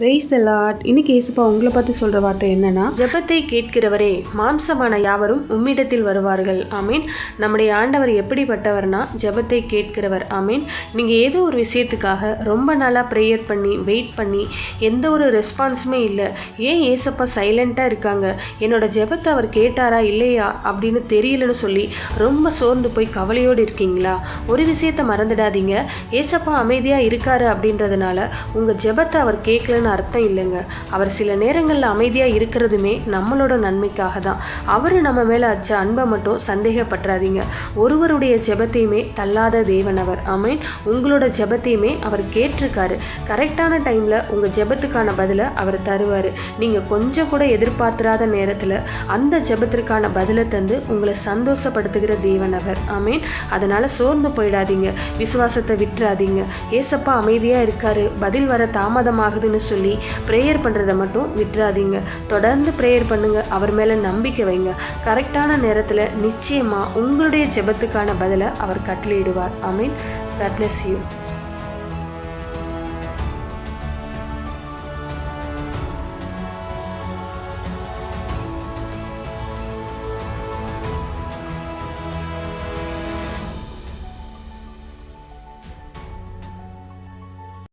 Praise the lot இன்னைக்கு ஏசுப்பா உங்களை பார்த்து சொல்கிற வார்த்தை என்னன்னா ஜெபத்தை கேட்கிறவரே மாம்சமான யாவரும் உம்மிடத்தில் வருவார்கள். ஆமீன். நம்முடைய ஆண்டவர் எப்படிப்பட்டவர்னா ஜெபத்தை கேட்கிறவர். ஆமீன். நீங்கள் ஏதோ ஒரு விஷயத்துக்காக ரொம்ப நாளாக ப்ரேயர் பண்ணி வெயிட் பண்ணி எந்த ஒரு ரெஸ்பான்ஸுமே இல்லை. ஏன் ஏசப்பா சைலண்ட்டாக இருக்காங்க? என்னோட ஜெபத்தை அவர் கேட்டாரா இல்லையா? அப்படின்னு தெரியலன்னு சொல்லி ரொம்ப சோர்ந்து போய் கவலையோடு இருக்கீங்களா? ஒரு விஷயத்தை மறந்துடாதீங்க. ஏசப்பா அமைதியாக இருக்காரு அப்படின்றதுனால உங்கள் ஜெபத்தை அவர் கேட்கலன்னு அர்த்தம் இல்லைங்க. அவர் சில நேரங்களில் அமைதியாக இருக்கிறதுமே நம்மளோட நன்மைக்காக தான். அவர் நம்ம மேலே அச்ச அன்பை மட்டும் சந்தேகப்பட்டுறாதீங்க ஒருவருடைய ஜெபத்தையுமே தள்ளாத தேவன் அவர். அமீன் உங்களோட ஜெபத்தையுமே அவர் கேட்டிருக்காரு. கரெக்டான டைமில் உங்கள் ஜெபத்துக்கான பதிலை அவர் தருவார். நீங்கள் கொஞ்சம் கூட எதிர்பார்த்துறாத நேரத்தில் அந்த ஜெபத்திற்கான பதிலை தந்து உங்களை சந்தோஷப்படுத்துகிற தேவன் அவர். அமீன் அதனால் சோர்ந்து போயிடாதீங்க. விசுவாசத்தை விட்டுறாதீங்க. ஏசப்பா அமைதியாக இருக்காரு. பதில் வர தாமதமாகுதுன்னு சொல்லி ப்ரேயர் பண்ணுறதை மட்டும் விட்டுறாதீங்க. தொடர்ந்து ப்ரேயர் பண்ணுங்க. அவர் மேலே நம்பிக்கை வைங்க. கரெக்டான நேரத்தில் நிச்சயமாக உங்களுடைய ஜெபத்துக்கான பதிலை அவர் கட்டளையிடுவார். I mean God bless